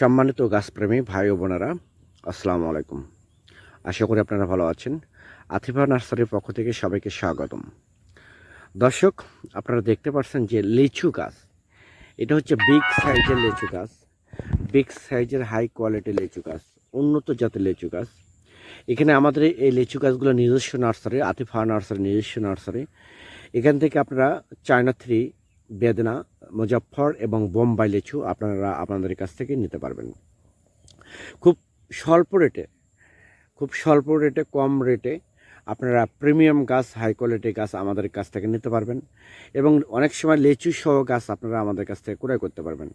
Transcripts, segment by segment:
সম্মানিত গাছপ্রেমী ভাই ও বোনেরা, আসসালামু আলাইকুম। আশা করি আপনারা ভালো আছেন। আতিফা নার্সারির পক্ষ থেকে সবাইকে স্বাগতম। দর্শক, আপনারা দেখতে পাচ্ছেন যে লিচু গাছ, এটা হচ্ছে বিগ সাইজের লিচু গাছ, বিগ সাইজের হাই কোয়ালিটি লিচু গাছ, উন্নত জাতের লিচু গাছ। এখানে আমাদের এই লিচু গাছগুলো নিজস্ব নার্সারি, আতিফা নার্সারি, নিজস্ব নার্সারি। এখান থেকে আপনারা চায়না থ্রি বেদনা মুজাফর এবং বোম্বাই লিচু আপনারা আপনাদের কাছ থেকে নিতে পারবেন। খুব স্বল্প রেটে, খুব স্বল্প রেটে, কম রেটে আপনারা প্রিমিয়াম গাছ, হাই কোয়ালিটি গাছ আমাদের কাছ থেকে নিতে পারবেন এবং অনেক সময় লিচু সহ গাছ আপনারা আমাদের কাছ থেকে ক্রয় করতে পারবেন।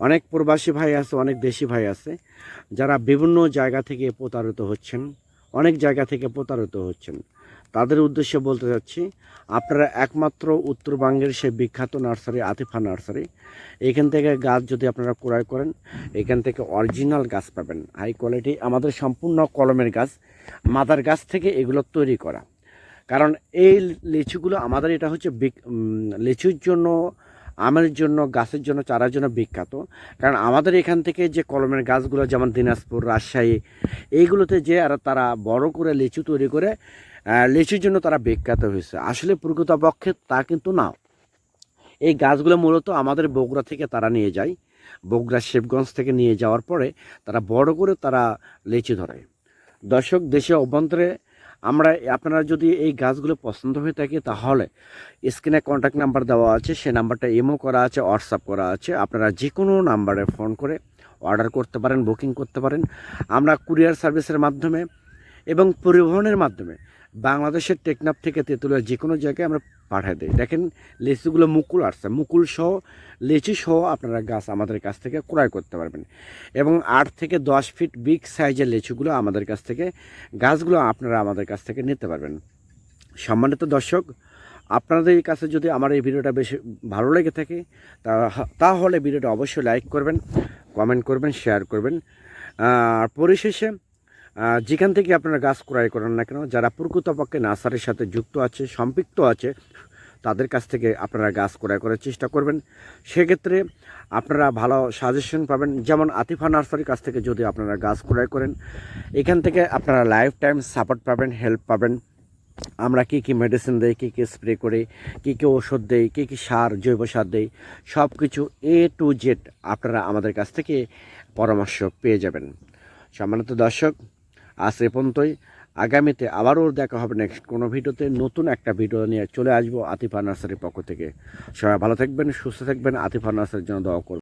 অনেক প্রবাসী ভাই আছে, অনেক দেশি ভাই আছে, যারা বিভিন্ন জায়গা থেকে প্রতারিত হচ্ছেন, অনেক জায়গা থেকে প্রতারিত হচ্ছেন। তাদের উদ্দেশ্যে বলতে চাচ্ছি, আপনারা একমাত্র উত্তরবঙ্গের সেই বিখ্যাত নার্সারি, আতিফা নার্সারি, এখান থেকে গাছ যদি আপনারা ক্রয় করেন, এখান থেকে অরিজিনাল গাছ পাবেন, হাই কোয়ালিটি, আমাদের সম্পূর্ণ কলমের গাছ, মাদার গাছ থেকে এগুলো তৈরি করা। কারণ এই লিচুগুলো আমাদের এটা হচ্ছে লিচুর জন্য, আমের জন্য, গাছের জন্য, চারার জন্য বিখ্যাত। কারণ আমাদের এখান থেকে যে কলমের গাছগুলো, যেমন দিনাজপুর, রাজশাহী, এইগুলোতে যে আর তারা বড় করে লিচু তৈরি করে লিচুর জন্য তারা বিখ্যাত হয়েছে। আসলে প্রকৃতপক্ষে তা কিন্তু না। এই গাছগুলো মূলত আমাদের বগুড়া থেকে তারা নিয়ে যায়। বগুড়া শিবগঞ্জ থেকে নিয়ে যাওয়ার পরে তারা বড় করে তারা লিচু ধরে। দর্শক, দেশে অভ্যন্তরে আমরা, আপনারা যদি এই গাছগুলো পছন্দ হয়ে থাকে, তাহলে স্ক্রিনে কন্ট্যাক্ট নাম্বার দেওয়া আছে, সে নাম্বারটা ইমো করা আছে হোয়াটসঅ্যাপ করা আছে। আপনারা যে কোনো নাম্বারে ফোন করে অর্ডার করতে পারেন বুকিং করতে পারেন। আমরা কুরিয়ার সার্ভিসের মাধ্যমে এবং পরিবহনের মাধ্যমে বাংলাদেশের টেকনাফ থেকে তেঁতুলিয়া যে কোনো জায়গায় আমরা পাঠিয়ে দিই। দেখেন, লিচুগুলো মুকুল আসছে। মুকুল সহ, লিচু সহ আপনারা গাছ আমাদের কাছ থেকে ক্রয় করতে পারবেন। এবং আট থেকে দশ ফিট বিগ সাইজের লিচুগুলো আমাদের কাছ থেকে, গাছগুলো আপনারা আমাদের কাছ থেকে নিতে পারবেন। সম্মানিত দর্শক, আপনাদের কাছে যদি আমার এই ভিডিওটা বেশি ভালো লেগে থাকে তাহলে ভিডিওটা অবশ্যই লাইক করবেন, কমেন্ট করবেন, শেয়ার করবেন। আর পরিশেষে যেখান থেকে আপনারা গাছ ক্রয় করেন না কেন, যারা প্রকৃতপক্ষে নার্সারির সাথে যুক্ত আছে, সম্পৃক্ত আছে, তাদের কাছ থেকে আপনারা গাছ ক্রয় করার চেষ্টা করবেন। সেক্ষেত্রে আপনারা ভালো সাজেশন পাবেন। যেমন আতিফা নার্সারির কাছ থেকে যদি আপনারা গাছ ক্রয় করেন, এখান থেকে আপনারা লাইফ টাইম সাপোর্ট পাবেন হেল্প পাবেন। আমরা কী কী মেডিসিন দেই, কী কী স্প্রে করি, কী কী ওষুধ দেই, কী কী সার, জৈব সার দেই, সব কিছু এ টু জেড আপনারা আমাদের কাছ থেকে পরামর্শ পেয়ে যাবেন। সম্মানিত দর্শক আজ এ পর্যন্তই। আগামীতে আবারও দেখা হবে নেক্সট কোনো ভিডিওতে। নতুন একটা ভিডিও নিয়ে চলে আসব আতিফা নার্সারির পক্ষ থেকে। সবাই ভালো থাকবেন, সুস্থ থাকবেন। আতিফা নার্সারির জন্য দোয়া করবেন